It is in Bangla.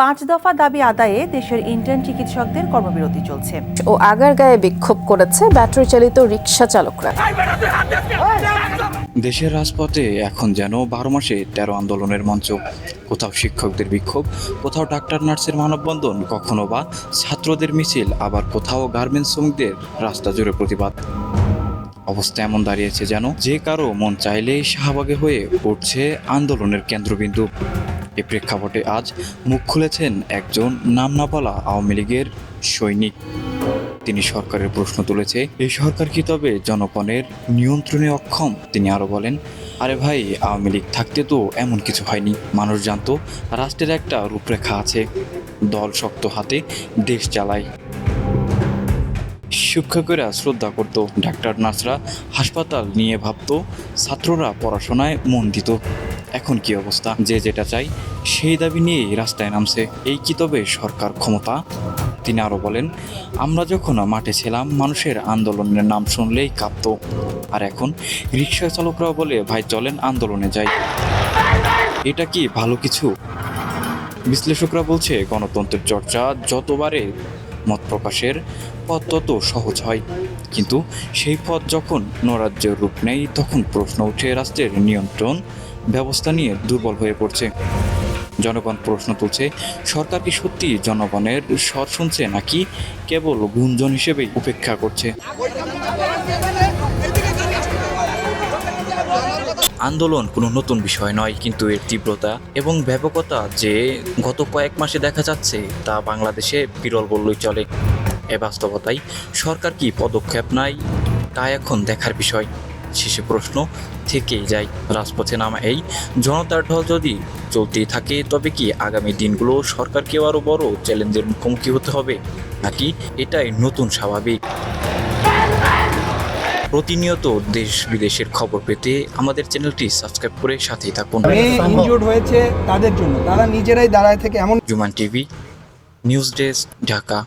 পাঁচ দফা দাবি আদায়ে দেশের ইন্টার্ন চিকিৎসকদের কর্মবিরতি চলছে। ও আগারগাঁয়ে বিক্ষোভ করেছে ব্যাটারি চালিত রিক্সা চালকরা। দেশের রাজপথে এখন যেন বারো মাসে তেরো আন্দোলনের মঞ্চ। কোথাও শিক্ষকদের বিক্ষোভ কোথাও ডাক্তার নার্সের মানববন্ধন কখনো বা ছাত্রদের মিছিল আবার কোথাও গার্মেন্টস শ্রমিকদের রাস্তা জুড়ে প্রতিবাদ। অবস্থা এমন দাঁড়িয়েছে যেন যে কারও মন চাইলেই শাহবাগে হয়ে উঠছে আন্দোলনের কেন্দ্রবিন্দু। এ প্রেক্ষাপটে আজ মুখ খুলেছেন একজন নাম না আওয়ামী লীগের সৈনিক। তিনি সরকারের প্রশ্ন তুলেছে এই সরকার কি তবে জনগণের নিয়ন্ত্রণে অক্ষম? তিনি আরও বলেন, আরে ভাই, আওয়ামী লীগ থাকতে তো এমন কিছু হয়নি। মানুষ জানতো, রাষ্ট্রের একটা রূপরেখা আছে। দল শক্ত হাতে দেশ চালায়। শিক্ষকেরা শ্রদ্ধা করত। ডাক্তার নার্সরা হাসপাতাল নিয়ে ভাবতো, ছাত্ররা পড়াশোনায় মন দিত। এখন কি অবস্থা? যে যেটা চাই সেই দাবি নিয়েই রাস্তায় নামছে। এই কি তবে সরকার ক্ষমতা? তিনি আরও বলেন, আমরা যখন মাঠে ছিলাম, মানুষের আন্দোলনের নাম শুনলেই কাঁপত। আর এখন রিক্সা চালকরাও বলে, ভাই, চলেন আন্দোলনে যাই। এটা কি ভালো কিছু? বিশ্লেষকরা বলছে, গণতন্ত্রের চর্চা যতবারে মত প্রকাশের পথ তত সহজ হয়। কিন্তু সেই পথ যখন নরাজ্যের রূপ নেয়, তখন প্রশ্ন উঠে রাষ্ট্রের নিয়ন্ত্রণ ব্যবস্থা নিয়ে দুর্বল হয়ে পড়ছে। জনগণ প্রশ্ন তুলছে, সরকার কি সত্যি জনগণের স্বর শুনছে নাকি কেবল গুঞ্জন হিসেবেই উপেক্ষা করছে? আন্দোলন কোনো নতুন বিষয় নয়, কিন্তু এর তীব্রতা এবং ব্যাপকতা যে গত কয়েক মাসে দেখা যাচ্ছে তা বাংলাদেশে বিরল বললেই চলে। এ বাস্তবতায় সরকার কি পদক্ষেপ নাই তা এখন দেখার বিষয়। শেষে প্রশ্ন থেকেই যায়, রাজপথে নামা এই জনতার ঢল যদি চলতেই থাকে, তবে কি আগামী দিনগুলো সরকারকেও আরও বড় চ্যালেঞ্জের মুখোমুখি হতে হবে? নাকি এটাই নতুন স্বাভাবিক? প্রতিনিয়ত দেশ বিদেশের খবর পেতে আমাদের চ্যানেলটি সাবস্ক্রাইব করে সাথেই থাকুন। ইনজুর্ড হয়েছে তাদের জন্য। তারা নিজেরাই দাঁড়ায় থেকে এমন জুমান টিভি নিউজ ডেস্ক ঢাকা।